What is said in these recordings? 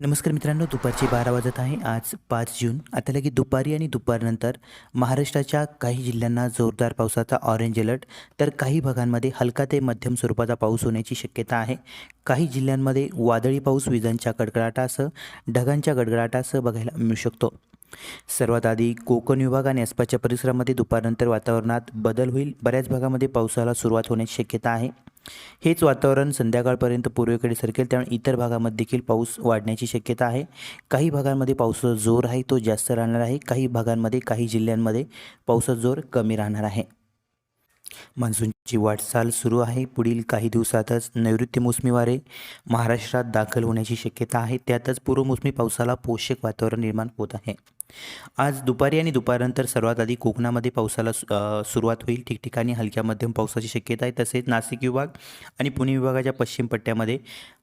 नमस्कार मित्रांनो दुपारचे बारा वाजत आहे. आज पाच जून. आता लगे दुपारी आणि दुपारनंतर महाराष्ट्राच्या काही जिल्ह्यांना जोरदार पावसाचा ऑरेंज अलर्ट तर काही भागांमध्ये हलका ते मध्यम स्वरूपाचा पाऊस होण्याची शक्यता आहे. काही जिल्ह्यांमध्ये वादळी पाऊस विजांच्या गडगडाटासह ढगांच्या गडगडाटासह बघायला मिळू शकतो. सर्वात आधी कोकण विभाग आणि आसपासच्या परिसरामध्ये दुपारनंतर वातावरणात बदल होईल. बऱ्याच भागामध्ये पावसाला सुरुवात होण्याची शक्यता आहे. हेच वातावरण संध्याकाळपर्यंत पूर्वेकडे सरकेल. त्यामुळे इतर भागामध्ये देखील पाऊस वाढण्याची शक्यता आहे. काही भागांमध्ये पावसाचा जोर आहे तो जास्त राहणार आहे. काही भागांमध्ये काही जिल्ह्यांमध्ये पावसाचा जोर कमी राहणार आहे. मान्सूनची वाटचाल सुरू आहे. पुढील काही दिवसातच नैऋत्य मोसमी वारे महाराष्ट्रात दाखल होण्याची शक्यता आहे. त्यातच पूर्वमोसमी पावसाला पोषक वातावरण निर्माण होत आहे. आज दुपारी आणि दुपारनंतर सर्वात आधी कोकणामध्ये पावसाला सु- सुरुवात होईल. ठिकठिकाणी हलक्या मध्यम पावसाची शक्यता आहे. तसेच नाशिक विभाग आणि पुणे विभागाच्या पश्चिम पट्ट्यामध्ये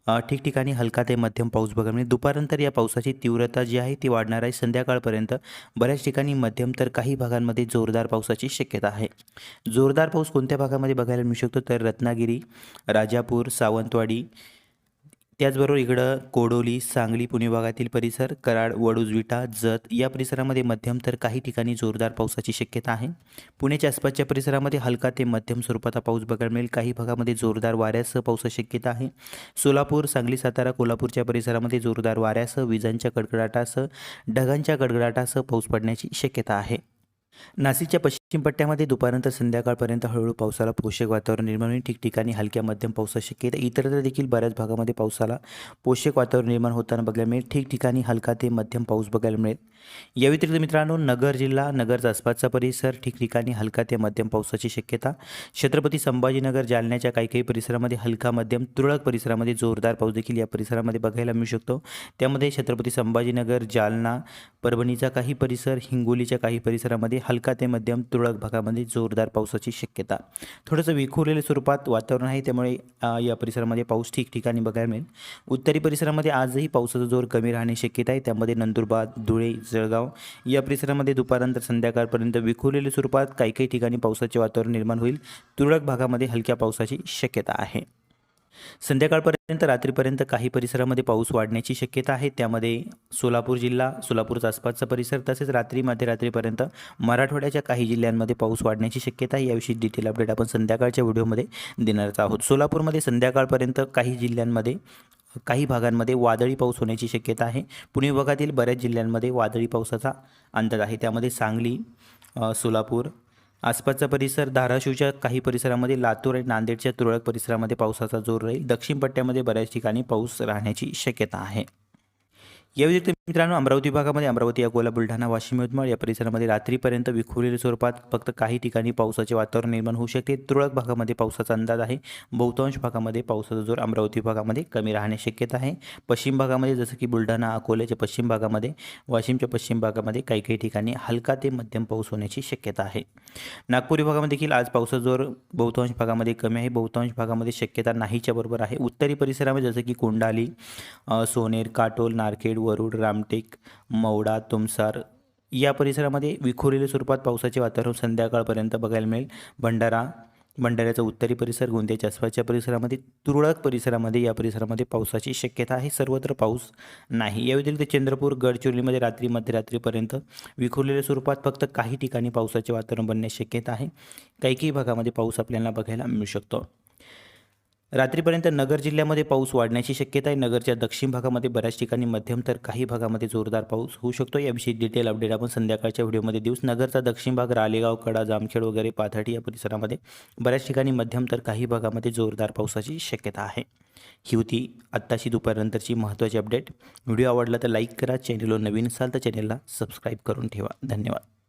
ठिकठिकाणी हलका ते मध्यम पाऊस बघा. मिळेल दुपारनंतर या पावसाची तीव्रता जी आहे ती वाढणार आहे. संध्याकाळपर्यंत बऱ्याच ठिकाणी मध्यम तर काही भागांमध्ये जोरदार पावसाची शक्यता आहे. जोरदार पाऊस कोणत्या भागामध्ये बघायला मिळू शकतो? तर रत्नागिरी राजापूर सावंतवाडी त्याचबरोबर इकडं कोडोली सांगली पुणे भागातील परिसर कराड वडुजविटा जत या परिसरामध्ये मध्यम तर काही ठिकाणी जोरदार पावसाची शक्यता आहे. पुण्याच्या आसपासच्या परिसरामध्ये हलका ते मध्यम स्वरूपाचा पाऊस बघायला मिळेल. काही भागामध्ये जोरदार वाऱ्यासह पावसाची शक्यता आहे. सोलापूर सांगली सातारा कोल्हापूरच्या परिसरामध्ये जोरदार वाऱ्यासह विजांच्या कडकडाटासह ढगांच्या गडगडाटासह पाऊस पडण्याची शक्यता आहे. नाशिकच्या पश्चिम पट्ट्यामध्ये दुपारनंतर संध्याकाळपर्यंत हळूहळू पावसाला पोषक वातावरण निर्माण होईल. ठिकठिकाणी हलक्या मध्यम पावसाची शक्यता. इतरत्र देखील बऱ्याच भागामध्ये पावसाला पोषक वातावरण निर्माण होताना बघायला मिळेल. ठिकठिकाणी हलका ते मध्यम पाऊस बघायला मिळेल. या व्यतिरिक्त मित्रांनो नगर जिल्हा नगरचा आसपासचा परिसर ठिकठिकाणी हलका ते मध्यम पावसाची शक्यता. छत्रपती संभाजीनगर जालन्याच्या काही काही परिसरामध्ये हलका मध्यम तुरळक परिसरामध्ये जोरदार पाऊस देखील या परिसरामध्ये बघायला मिळू शकतो. त्यामध्ये छत्रपती संभाजीनगर जालना परभणीचा काही परिसर हिंगोलीच्या काही परिसरामध्ये हलका ते मध्यम तुरळक भागामध्ये जोरदार पावसाची शक्यता. थोडंसं विखुरलेल्या स्वरूपात वातावरण आहे त्यामुळे या परिसरामध्ये पाऊस ठिकठिकाणी बघायला मिळेल. उत्तरी परिसरामध्ये आजही पावसाचा जोर कमी राहणे शक्यता आहे त्यामध्ये नंदुरबार धुळे जळगाव या परिसरामध्ये दुपारनंतर संध्याकाळपर्यंत विखुरलेल्या स्वरूपात काही काही ठिकाणी पावसाचे वातावरण निर्माण होईल. तुरळक भागामध्ये हलक्या पावसाची शक्यता आहे. संध्याकाळपर्यंत रात्रीपर्यंत काही परिसरामध्ये पाऊस वाढण्याची शक्यता आहे. त्यामध्ये सोलापूर जिल्हा सोलापूरचा आसपासचा परिसर तसेच रात्री मध्यरात्रीपर्यंत मराठवाड्याच्या काही जिल्ह्यांमध्ये पाऊस वाढण्याची शक्यता आहे. याविषयी डिटेल अपडेट आपण संध्याकाळच्या व्हिडिओमध्ये देणारच आहोत. सोलापूरमध्ये संध्याकाळपर्यंत काही जिल्ह्यांमध्ये काही भागांमध्ये वादळी पाऊस होण्याची शक्यता आहे. पुणे विभागातील बऱ्याच जिल्ह्यांमध्ये वादळी पावसाचा अंदाज आहे. त्यामध्ये सांगली सोलापूर आसपासचा परिसर धाराशिवच्या काही परिसरामध्ये लातूर आणि नांदेडच्या तुरळक परिसरामध्ये पावसाचा जोर राहील. दक्षिण पट्ट्यामध्ये बऱ्याच ठिकाणी पाऊस राहण्याची शक्यता आहे. या व्यतिरिक्त मित्रांनो अमरावती भागामध्ये अमरावती अकोला बुलढाणा वाशिम यवतमाळ या परिसरामध्ये रात्रीपर्यंत विखुरलेल्या स्वरूपात फक्त काही ठिकाणी पावसाचे वातावरण निर्माण होऊ शकते. तुरळक भागामध्ये पावसाचा अंदाज आहे. बहुतांश भागामध्ये पावसाचा जोर अमरावती भागामध्ये कमी राहण्याची शक्यता आहे. पश्चिम भागामध्ये जसं की बुलढाणा अकोल्याच्या पश्चिम भागामध्ये वाशिमच्या पश्चिम भागामध्ये काही काही ठिकाणी हलका ते मध्यम पाऊस होण्याची शक्यता आहे. नागपूर भागामध्ये देखील आज पावसाचा जोर बहुतांश भागामध्ये कमी आहे. बहुतांश भागामध्ये शक्यता नाहीच्या बरोबर आहे. उत्तरी परिसरामध्ये जसं की कोंडाली सोनेर काटोल नारखेड वरुड रामटेक मवडा तुमसार या परिसरामध्ये विखुरलेल्या स्वरूपात पावसाचे वातावरण संध्याकाळपर्यंत बघायला मिळेल. भंडारा भंडाऱ्याचा उत्तरी परिसर गोंदियाच्या आसपासच्या परिसरामध्ये तुरळक परिसरामध्ये या परिसरामध्ये पावसाची शक्यता आहे. सर्वत्र पाऊस नाही. या व्यतिरिक्त चंद्रपूर गडचिरोलीमध्ये रात्री मध्यरात्रीपर्यंत विखुरलेल्या स्वरूपात फक्त काही ठिकाणी पावसाचे वातावरण बनण्याची शक्यता आहे. काही काही भागामध्ये पाऊस आपल्याला बघायला मिळू शकतो. रात्रीपर्यंत नगर जिल्ह्यामध्ये पाऊस वाढण्याची शक्यता आहे. नगरच्या दक्षिण भागामध्ये बऱ्याच ठिकाणी मध्यम तर काही भागामध्ये जोरदार पाऊस होऊ शकतो. याविषयी डिटेल अपडेट आपण संध्याकाळच्या व्हिडिओमध्ये देऊस नगरचा दक्षिण भाग रालेगाव कडा जामखेड वगैरे पाथर्डी या परिसरामध्ये बऱ्याच ठिकाणी मध्यम तर काही भागामध्ये जोरदार पावसाची शक्यता आहे. ही होती आत्ताची दुपारनंतरची महत्त्वाची अपडेट व्हिडिओ आवडला तर लाईक करा. चॅनलवर नवीन असाल तर चॅनलला सबस्क्राईब करून ठेवा. धन्यवाद.